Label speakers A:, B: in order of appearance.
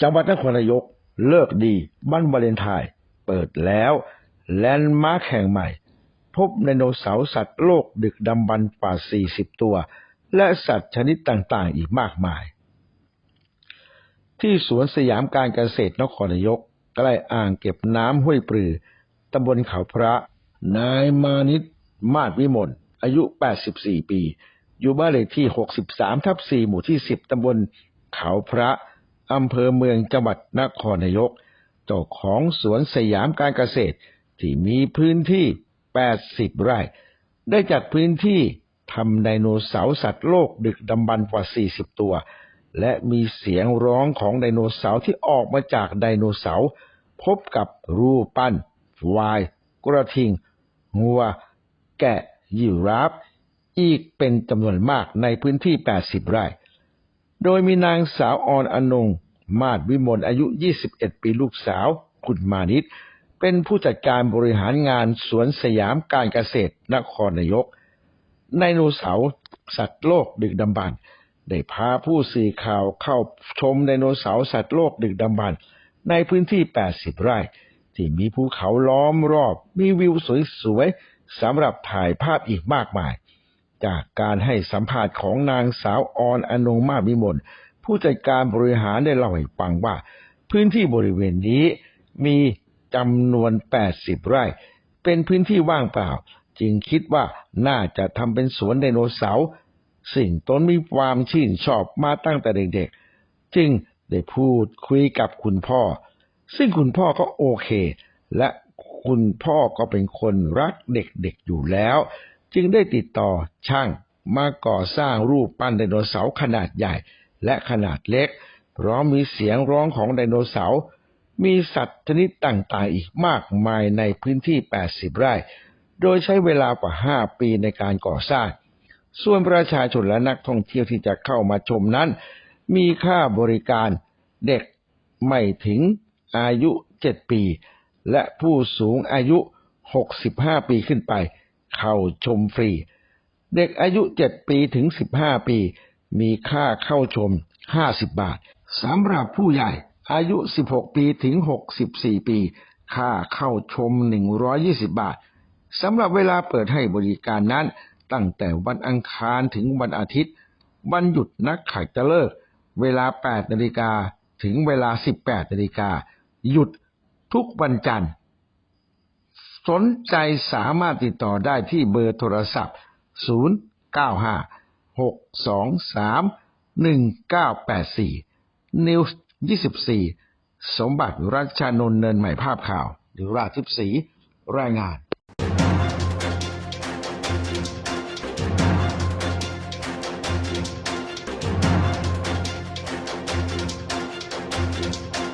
A: จังหวัดนครนายก เลิกดีบ้านวาเลนไทน์เปิดแล้ว แลนด์มาร์คแห่งใหม่ พบไดโนเสาร์สัตว์โลกดึกดำบรรพ์กว่า 40 ตัว และสัตว์ชนิดต่างๆ อีกมากมาย ที่สวนสยามการเกษตรนครนายก ใกล้อ่างเก็บน้ำห้วยปลือตำบลเขาพระ นายมานิตมาศวิมลอายุ 84 ปี อยู่บ้านเลขที่ 63 ทับ 4 หมู่ที่ 10 ตำบลเขาพระ อำเภอเมืองจังหวัดนครนายก เจ้าของสวนสยามการเกษตร ที่มีพื้นที่ 80 ไร่ ได้จัดพื้นที่ทำไดโนเสาร์สัตว์โลกดึกดำบรรพ์กว่า 40 ตัว และมีเสียงร้องของไดโนเสาร์ที่ออกมาจากไดโนเสาร์พบกับรูปปั้นวาย กระทิงงัว แกะ ยีราฟ อีกเป็นจำนวนมากในพื้นที่ 80 ไร่ โดยมีนางสาวออนอนง มาศวิมลอายุ 21 ปีลูกสาว คุณมานิตเป็นผู้จัดการบริหารงานสวนสยามการเกษตรนครนายกไดโนเสาร์สัตว์โลกดึกดำบรรพ์ได้พาผู้สื่อข่าวเข้าชมไดโนเสาร์สัตว์โลกดึกดำบรรพ์ในพื้นที่ 80 ไร่ ที่มีภูเขาล้อมรอบ มีวิวสวยๆสำหรับถ่ายภาพอีกมากมาย จากการให้สัมภาษณ์ของนางสาวออนอนงมาศวิมลผู้จัดการบริหารได้เล่าให้ฟังว่า พื้นที่บริเวณนี้มีจำนวน 80 ไร่ เป็นพื้นที่ว่างเปล่า จึงคิดว่าน่าจะทำเป็นสวนไดโนเสาร์สิ่งตนมีความชื่นชอบมาตั้งแต่เด็กๆ จึงได้พูดคุยกับคุณพ่อ ซึ่งคุณพ่อก็โอเค และคุณพ่อก็เป็นคนรักเด็กๆอยู่แล้ว จึงได้ติดต่อช่างมาก่อสร้างรูปปั้นไดโนเสาร์ขนาดใหญ่และขนาดเล็กพร้อมมีเสียงร้องของไดโนเสาร์มีสัตว์ชนิดต่างๆ อีกมากมายในพื้นที่ 80 ไร่ โดยใช้เวลากว่า 5 ปีในการก่อสร้าง ส่วนประชาชนและนักท่องเที่ยวที่จะเข้ามาชมนั้น มีค่าบริการเด็กไม่ถึงอายุ 7 ปี และผู้สูงอายุ 65 ปีขึ้นไป เข้าชมฟรี เด็กอายุ 7 ปีถึง 15 ปี มีค่าเข้าชม 50 บาทสำหรับผู้ใหญ่อายุ 16 ปีถึง 64 ปี ค่าเข้าชม 120 บาทสำหรับเวลาเปิดให้บริการนั้น ตั้งแต่วันอังคารถึงวันอาทิตย์ วันหยุดนักขัตฤกษ์เวลา 8 นาฬิกาถึงเวลา 18 นาฬิกา หยุดทุกวันจันทร์ สนใจสามารถติดต่อได้ที่เบอร์โทรศัพท์ 095 623 1984 News 24 สมบัติรัชานนท์เนินใหม่ภาพข่าว หรือราชทิพสีรายงาน